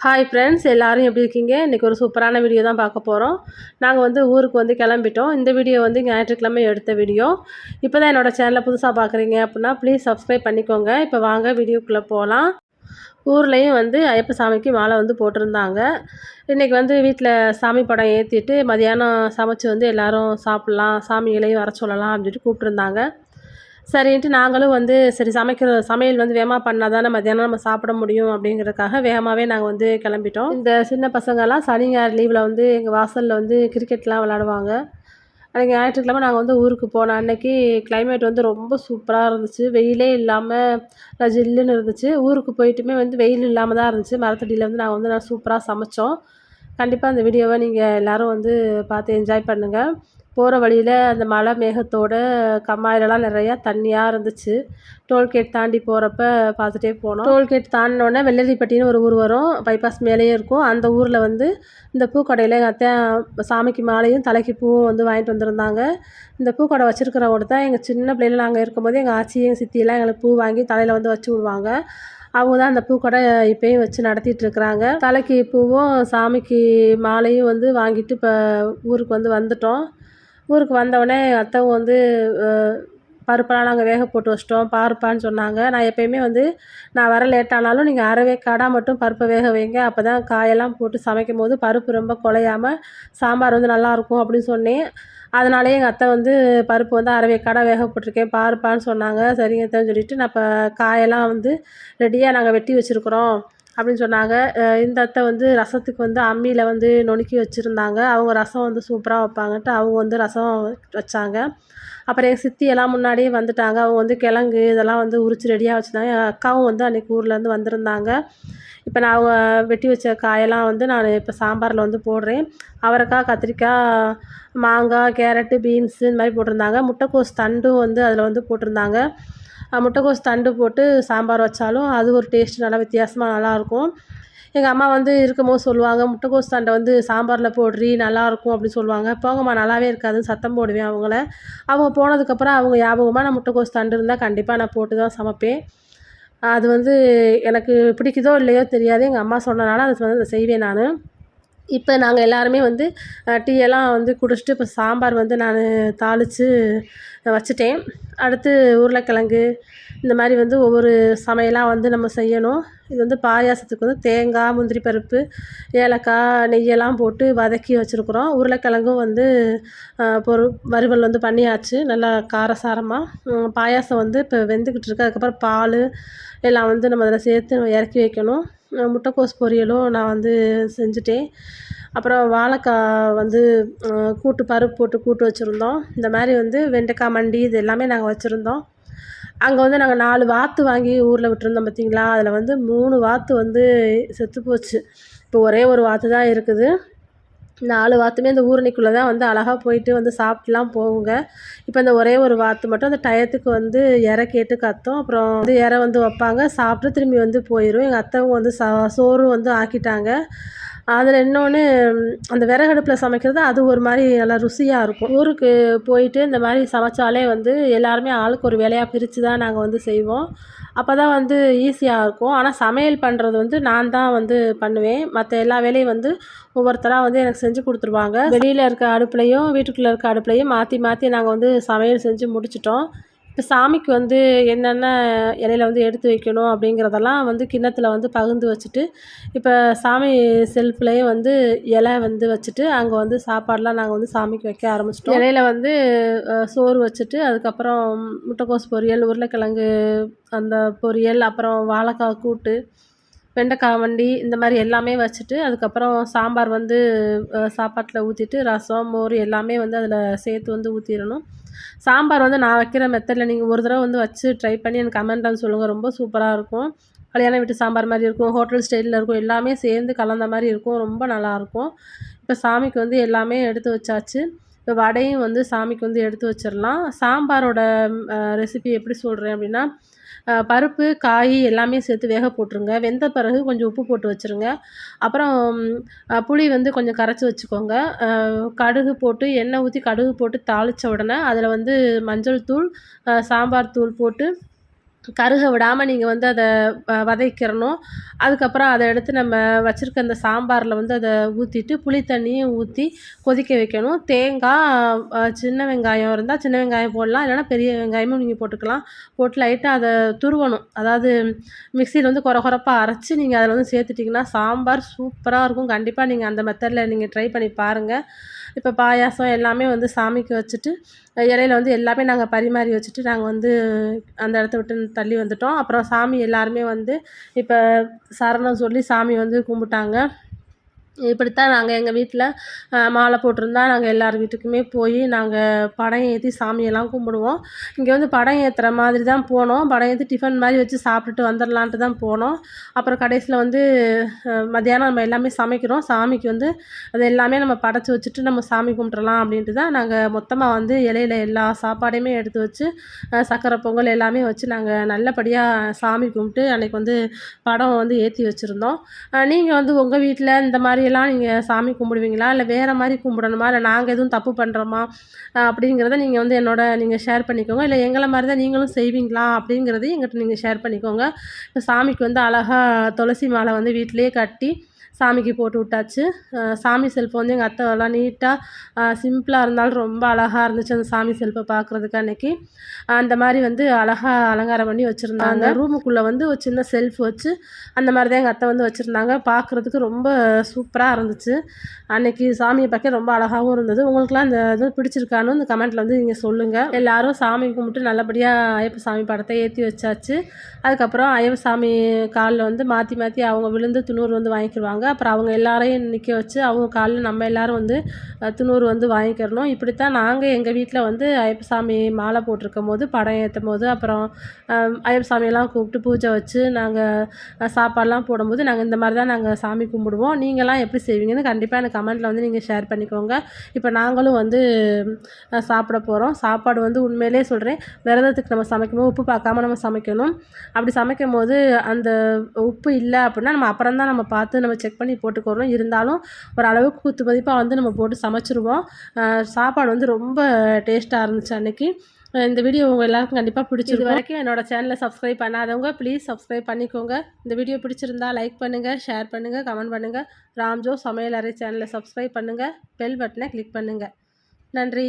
Hi friends எல்லோரும் எப்படி இருக்கீங்க? இன்றைக்கி ஒரு சூப்பரான வீடியோ தான் பார்க்க போகிறோம் நாங்கள் வந்து ஊருக்கு வந்து கிளம்பிட்டோம். இந்த வீடியோ வந்து ஞாயிற்றுக்கிழமை எடுத்த வீடியோ இப்போ தான் என்னோடய சேனலை புதுசாக பார்க்குறீங்க அப்படின்னா ப்ளீஸ் சப்ஸ்கிரைப் பண்ணிக்கோங்க. இப்போ வாங்க வீடியோக்குள்ளே போகலாம் ஊர்லேயும் வந்து ஐயப்ப சாமிக்கு மாலை வந்து போட்டிருந்தாங்க. இன்றைக்கி வந்து வீட்டில் சாமி படம் ஏற்றிட்டு மதியானம் சமைச்சு வந்து எல்லோரும் சாப்பிட்லாம் சாமிகளையும் வர சொல்லலாம் அப்படின்ட்டு கூப்பிட்ருந்தாங்க சரின்ட்டு நாங்களும் வந்து சரி சமைக்கிற சமையல் வந்து வேகமாக பண்ணால் தானே மத்தியானம் நம்ம சாப்பிட முடியும் அப்படிங்கிறதுக்காக வேகமாகவே நாங்கள் வந்து கிளம்பிட்டோம். இந்த சின்ன பசங்கள்லாம் சனி ஞாயிறு லீவில் வந்து எங்கள் வாசலில் வந்து கிரிக்கெட்லாம் விளாடுவாங்க அன்றைக்கி ஞாயிற்றுக்கிழமை நாங்கள் வந்து ஊருக்கு போனோம். அன்றைக்கி கிளைமேட் வந்து ரொம்ப சூப்பராக இருந்துச்சு. வெயிலே இல்லாமல் ஜில்லுன்னு இருந்துச்சு. ஊருக்கு போயிட்டுமே வந்து வெயில் இல்லாமல் தான் இருந்துச்சு. மரத்தடியில் வந்து நாங்கள் வந்து நல்லா சூப்பராக சமைச்சோம். கண்டிப்பாக அந்த வீடியோவை நீங்கள் எல்லோரும் வந்து பார்த்து என்ஜாய் பண்ணுங்கள் போகிற வழியில் அந்த மலை மேகத்தோட கம்மாயிலலாம் நிறையா தண்ணியாக இருந்துச்சு. டோல்கேட் தாண்டி போகிறப்ப பார்த்துட்டே போனோம். டோல்கேட் தாண்டினோடனே வெள்ளரிப்பட்டின்னு ஒரு ஊர் வரும். பைபாஸ் மேலேயே இருக்கும். அந்த ஊரில் வந்து இந்த பூக்கடையில் எங்கள் அத்தை சாமிக்கு மாலையும் தலைக்கு பூவும் வந்து வாங்கிட்டு வந்திருந்தாங்க. இந்த பூக்கடை வச்சுருக்கிறவங்க தான் எங்கள் சின்ன பிள்ளைல நாங்கள் இருக்கும்போது எங்கள் ஆச்சி எங்கள் சித்தியெல்லாம் எங்களுக்கு பூ வாங்கி தலையில் வந்து வச்சு விடுவாங்க. அவங்க தான் அந்த பூக்கடை இப்போயும் வச்சு நடத்திட்டுருக்குறாங்க தலைக்கு பூவும் சாமிக்கு மாலையும் வந்து வாங்கிட்டு இப்போ ஊருக்கு வந்து வந்துட்டோம். ஊருக்கு வந்தவுடனே அத்தைவும் வந்து பருப்பெல்லாம் நாங்கள் வேக போட்டு வச்சிட்டோம். பாருப்பான்னு சொன்னாங்க. நான் எப்பயுமே வந்து நான் வர லேட்டானாலும் நீங்கள் அரை வேக்காடாக மட்டும் பருப்பை வேக வைங்க. அப்போ தான் காயெல்லாம் போட்டு சமைக்கும் போது பருப்பு ரொம்ப குலையாமல் சாம்பார் வந்து நல்லாயிருக்கும் அப்படின்னு சொன்னேன். அதனாலே எங்கள் அத்தை வந்து பருப்பு வந்து அரை வேக்காடாக வேக போட்டிருக்கேன். பாருப்பான்னு சொன்னாங்க. சரிங்க அத்தைன்னு சொல்லிவிட்டு நான் இப்போ காயெல்லாம் வந்து ரெடியாக நாங்கள் வெட்டி வச்சுருக்குறோம். அப்படின்னு சொன்னாங்க. இந்த அத்தை வந்து ரசத்துக்கு வந்து அம்மியில் வந்து நுணுக்கி வச்சுருந்தாங்க. அவங்க ரசம் வந்து சூப்பராக வைப்பாங்கன்ட்டு அவங்க வந்து ரசம் வச்சாங்க. அப்புறம் எங்கள் சித்தி எல்லாம் முன்னாடியே வந்துட்டாங்க. அவங்க வந்து கிழங்கு இதெல்லாம் வந்து உரித்து ரெடியாக வச்சுருந்தாங்க. என் அக்காவும் வந்து அன்றைக்கி ஊர்லேருந்து வந்திருந்தாங்க. இப்போ நான் அவங்க வெட்டி வச்ச காயெல்லாம் வந்து நான் இப்போ சாம்பாரில் வந்து போடுறேன். அவரைக்காய் கத்திரிக்காய் மாங்காய் கேரட்டு பீன்ஸு இந்த மாதிரி போட்டிருந்தாங்க. முட்டைக்கோஸ் தண்டும் வந்து அதில் வந்து போட்டிருந்தாங்க. முட்டைக்கோஸ் தண்டு போட்டு சாம்பார் வச்சாலும் அது ஒரு டேஸ்ட் நல்லா வித்தியாசமாக நல்லாயிருக்கும். எங்கள் அம்மா வந்து இருக்கும்போது சொல்லுவாங்க முட்டைக்கோஸ் தண்டை வந்து சாம்பாரில் போடுறி நல்லாயிருக்கும் அப்படின்னு சொல்லுவாங்க. போங்கம்மா நல்லாவே இருக்காதுன்னு சத்தம் போடுவேன் அவங்கள. அவங்க போனதுக்கப்புறம் அவங்க ஞாபகமாக நான் முட்டைக்கோஸ் தண்டு இருந்தால் கண்டிப்பாக நான் போட்டு தான் சமைப்பேன். அது வந்து எனக்கு பிடிக்குதோ இல்லையோ தெரியாது. எங்கள் அம்மா சொன்னனால அது வந்து செய்வேன் நான். இப்போ நாங்கள் எல்லாருமே வந்து டீயெல்லாம் வந்து குடிச்சிட்டு இப்போ சாம்பார் வந்து நான் தாளித்து வச்சுட்டேன். அடுத்து உருளைக்கிழங்கு இந்த மாதிரி வந்து ஒவ்வொரு சமையலாக வந்து நம்ம செய்யணும். இது வந்து பாயாசத்துக்கு வந்து தேங்காய் முந்திரி பருப்பு ஏலக்காய் நெய்யெல்லாம் போட்டு வதக்கி வச்சுருக்குறோம். உருளைக்கிழங்கும் வந்து பொரு வறுவல் வந்து பண்ணியாச்சு நல்லா காரசாரமாக பாயாசம் வந்து இப்போ வெந்துக்கிட்டு இருக்கு. அதுக்கப்புறம் பால் எல்லாம் வந்து நம்ம அதில் சேர்த்து இறக்கி வைக்கணும். முட்டைக்கோஸ் பொரியலும் நான் வந்து செஞ்சுட்டேன். அப்புறம் வாழைக்காய் வந்து கூட்டு பருப்பு போட்டு கூட்டு வச்சுருந்தோம். இந்த மாதிரி வந்து வெண்டைக்காய் மண்டி இது எல்லாமே நாங்கள் வச்சுருந்தோம். அங்கே வந்து நாங்கள் நாலு வாத்து வாங்கி ஊரில் விட்டுருந்தோம் பார்த்தீங்களா அதில் வந்து மூணு வாத்து வந்து செத்து போச்சு. இப்போ ஒரே ஒரு வாத்து தான் இருக்குது. நாலு வாத்துமே இந்த ஊரணிக்குள்ளே தான் வந்து அழகாக போயிட்டு வந்து சாப்பிட்டுலாம் போகுங்க. இப்போ இந்த ஒரே ஒரு வாத்து மட்டும் அந்த டயத்துக்கு வந்து இற கேட்டு கத்தும். அப்புறம் வந்து இற வந்து வைப்பாங்க. சாப்பிட்டு திரும்பி வந்து போயிடும் எங்கள் அத்தவங்க வந்து சா சோறும் வந்து ஆக்கிட்டாங்க. அதில் இன்னொன்று அந்த விறகடுப்பில் சமைக்கிறது அது ஒரு மாதிரி நல்லா ருசியாக இருக்கும். ஊருக்கு போயிட்டு இந்த மாதிரி சமைச்சாலே வந்து எல்லாருமே ஆளுக்கு ஒரு வேலையாக பிரித்து தான் நாங்கள் வந்து செய்வோம். அப்போ தான் வந்து ஈஸியாக இருக்கும். ஆனால் சமையல் பண்ணுறது வந்து நான் தான் வந்து பண்ணுவேன். மற்ற எல்லா வேலையும் வந்து ஒவ்வொருத்தராக வந்து எனக்கு செஞ்சு கொடுத்துருவாங்க. வெளியில் இருக்க அடுப்புலையும் வீட்டுக்குள்ளே இருக்க அடுப்புலையும் மாற்றி மாற்றி நாங்கள் வந்து சமையல் செஞ்சு முடிச்சிட்டோம். இப்போ சாமிக்கு வந்து என்னென்ன இலையில வந்து எடுத்து வைக்கணும் அப்படிங்கிறதெல்லாம் வந்து கிண்ணத்தில் வந்து பகிர்ந்து வச்சுட்டு இப்போ சாமி செல்ஃப்லேயே வந்து இலை வந்து வச்சுட்டு அங்கே வந்து சாப்பாடெலாம் நாங்கள் வந்து சாமிக்கு வைக்க ஆரம்பிச்சிட்டோம். இலையில வந்து சோறு வச்சுட்டு அதுக்கப்புறம் முட்டைக்கோஸ் பொரியல் உருளைக்கிழங்கு அந்த பொரியல் அப்புறம் வாழைக்காய் கூட்டு வெண்டைக்காய் வண்டி இந்த மாதிரி எல்லாமே வச்சுட்டு அதுக்கப்புறம் சாம்பார் வந்து சாப்பாட்டில் ஊற்றிட்டு ரசம் மோர் எல்லாமே வந்து அதில் சேர்த்து வந்து ஊற்றிடணும் சாம்பார் வந்து நான் வைக்கிற மெத்தடில் நீங்கள் ஒரு தடவை வந்து வச்சு ட்ரை பண்ணி எனக்கு கமெண்ட் சொல்லுங்கள் ரொம்ப சூப்பராக இருக்கும். கல்யாண வீட்டு சாம்பார் மாதிரி இருக்கும். ஹோட்டல் ஸ்டைலில் இருக்கும். எல்லாமே சேர்ந்து கலந்த மாதிரி இருக்கும். ரொம்ப நல்லாயிருக்கும் இப்போ சாமிக்கு வந்து எல்லாமே எடுத்து வச்சாச்சு. இப்போ வடையும் வந்து சாமிக்கு வந்து எடுத்து வச்சிடலாம். சாம்பாரோட ரெசிபி எப்படி சொல்கிறேன் அப்படின்னா பருப்பு காய் எல்லாமே சேர்த்து வேக போட்டுருங்க. வெந்த பிறகு கொஞ்சம் உப்பு போட்டு வச்சுருங்க. அப்புறம் புளி வந்து கொஞ்சம் கரைச்சி வச்சுக்கோங்க. கடுகு போட்டு எண்ணெய் ஊற்றி கடுகு போட்டு தாளித்த உடனே அதில் வந்து மஞ்சள் தூள் சாம்பார் தூள் போட்டு கருக விடாமல் நீங்கள் வந்து அதை வதக்கிறணும் அதுக்கப்புறம் அதை எடுத்து நம்ம வச்சுருக்க அந்த சாம்பாரில் வந்து அதை ஊற்றிட்டு புளி தண்ணியும் ஊற்றி கொதிக்க வைக்கணும். தேங்காய் சின்ன வெங்காயம் இருந்தால் சின்ன வெங்காயம் போடலாம். இல்லைனா பெரிய வெங்காயமும் நீங்கள் போட்டுக்கலாம். போட்டு லைட்டாக அதை துருவணும். அதாவது மிக்சியில் வந்து குறை குறைப்பாக அரைச்சி நீங்கள் அதில் வந்து சேர்த்துட்டிங்கன்னா சாம்பார் சூப்பராக இருக்கும். கண்டிப்பாக நீங்கள் அந்த மெத்தடில் நீங்கள் ட்ரை பண்ணி பாருங்கள் இப்போ பாயாசம் எல்லாமே வந்து சாமிக்கு வச்சுட்டு இலையில வந்து எல்லாமே நாங்கள் பரிமாறி வச்சுட்டு நாங்கள் வந்து அந்த இடத்த விட்டு தள்ளி வந்துட்டோம். அப்புறம் சாமி எல்லாருமே வந்து இப்போ சரணம் சொல்லி சாமி வந்து கும்பிட்டாங்க. இப்படித்தான் நாங்கள் எங்கள் வீட்டில் மாலை போட்டிருந்தா நாங்கள் எல்லார் வீட்டுக்குமே போய் நாங்கள் படம் ஏற்றி சாமியெல்லாம் கும்பிடுவோம். இங்கே வந்து படம் ஏற்றுற மாதிரி தான் போனோம். படம் ஏற்றி டிஃபன் மாதிரி வச்சு சாப்பிட்டுட்டு வந்துடலான்ட்டு தான் போனோம். அப்புறம் கடைசியில் வந்து மத்தியானம் நம்ம எல்லாமே சமைக்கிறோம். சாமிக்கு வந்து அது எல்லாமே நம்ம படைச்சி வச்சுட்டு நம்ம சாமி கும்பிட்றலாம் அப்படின்ட்டு தான் நாங்கள் மொத்தமாக வந்து இலையில எல்லா சாப்பாடையுமே எடுத்து வச்சு சக்கரை பொங்கல் எல்லாமே வச்சு நாங்கள் நல்லபடியாக சாமி கும்பிட்டு அன்றைக்கி வந்து படம் வந்து ஏற்றி வச்சுருந்தோம். நீங்கள் வந்து உங்கள் வீட்டில் இந்த மாதிரி மாதிரியெல்லாம் நீங்கள் சாமி கும்பிடுவீங்களா? இல்லை வேறு மாதிரி கும்பிடணுமா? இல்லை நாங்கள் எதுவும் தப்பு பண்ணுறோமா அப்படிங்கிறத நீங்கள் வந்து என்னோட நீங்கள் ஷேர் பண்ணிக்கோங்க. இல்லை எங்களை மாதிரி தான் நீங்களும் செய்வீங்களா? அப்படிங்கிறதையும் எங்கிட்ட நீங்கள் ஷேர் பண்ணிக்கோங்க. இப்போ சாமிக்கு வந்து அழகாக துளசி மாலை வந்து வீட்டிலேயே கட்டி சாமிக்கு போட்டு விட்டாச்சு. சாமி செல்ஃபை வந்து எங்கள் அத்தை எல்லாம் நீட்டாக சிம்பிளாக இருந்தாலும் ரொம்ப அழகாக இருந்துச்சு அந்த சாமி செல்ஃபை பார்க்குறதுக்கு அன்றைக்கி அந்த மாதிரி வந்து அழகாக அலங்காரம் பண்ணி வச்சுருந்தாங்க. ரூமுக்குள்ளே வந்து ஒரு சின்ன செல்ஃப் வச்சு அந்த மாதிரி தான் எங்கள் அத்தை வந்து வச்சுருந்தாங்க. பார்க்குறதுக்கு ரொம்ப சூப்பராக இருந்துச்சு. அன்றைக்கி சாமியை பார்க்க ரொம்ப அழகாகவும் இருந்தது. உங்களுக்குலாம் இந்த இது பிடிச்சிருக்கான்னு இந்த கமெண்ட்டில் வந்து நீங்கள் சொல்லுங்கள் எல்லோரும் சாமி கும்பிட்டு நல்லபடியாக ஐயப்ப சாமி படத்தை ஏற்றி வச்சாச்சு. அதுக்கப்புறம் ஐயப்ப சாமி காலில் வந்து மாற்றி மாற்றி அவங்க விழுந்து துணூர் வந்து வாங்கிக்கிடுவாங்க அப்புறம் அவங்க எல்லாரையும் நிற்க வச்சு அவங்க காலில் நம்ம எல்லோரும் வந்து துணூறு வந்து வாங்கிக்கிறணும். இப்படித்தான் நாங்கள் எங்கள் வீட்டில் வந்து ஐயப்பசாமி மாலை போட்டிருக்கும் போது படம் ஏற்றும் போது அப்புறம் ஐயப்பசாமியெல்லாம் கூப்பிட்டு பூஜை வச்சு நாங்கள் சாப்பாடெலாம் போடும்போது நாங்கள் இந்த மாதிரி தான் நாங்கள் சாமி கும்பிடுவோம். நீங்களாம் எப்படி செய்வீங்கன்னு கண்டிப்பாக எனக்கு கமெண்ட்டில் வந்து நீங்கள் ஷேர் பண்ணிக்கோங்க. இப்போ நாங்களும் வந்து சாப்பிட போகிறோம் சாப்பாடு வந்து உண்மையிலே சொல்கிறேன் விரதத்துக்கு நம்ம சமைக்கும்போது உப்பு பார்க்காம நம்ம சமைக்கணும். அப்படி சமைக்கும் போது அந்த உப்பு இல்லை அப்படின்னா நம்ம அப்புறம் தான் நம்ம பார்த்து நம்ம செக் பண்ணி போட்டுக்கிறோம் இருந்தாலும் ஒரு அளவுக்கு குத்து மதிப்பாக வந்து நம்ம போட்டு சமைச்சிருவோம். சாப்பாடு வந்து ரொம்ப டேஸ்ட்டாக இருந்துச்சு அன்றைக்கி இந்த வீடியோ உங்கள் எல்லாருக்கும் கண்டிப்பாக பிடிச்சிருக்கு வரைக்கும் என்னோடய சேனலை சப்ஸ்கிரைப் பண்ணாதவங்க ப்ளீஸ் சப்ஸ்கிரைப் பண்ணிக்கோங்க. இந்த வீடியோ பிடிச்சிருந்தா லைக் பண்ணுங்கள் ஷேர் பண்ணுங்கள் கமெண்ட் பண்ணுங்கள் ராம்ஜோ சமையல் அறை சேனலை சப்ஸ்கிரைப் பண்ணுங்கள் பெல் பட்டனை கிளிக் பண்ணுங்கள் நன்றி.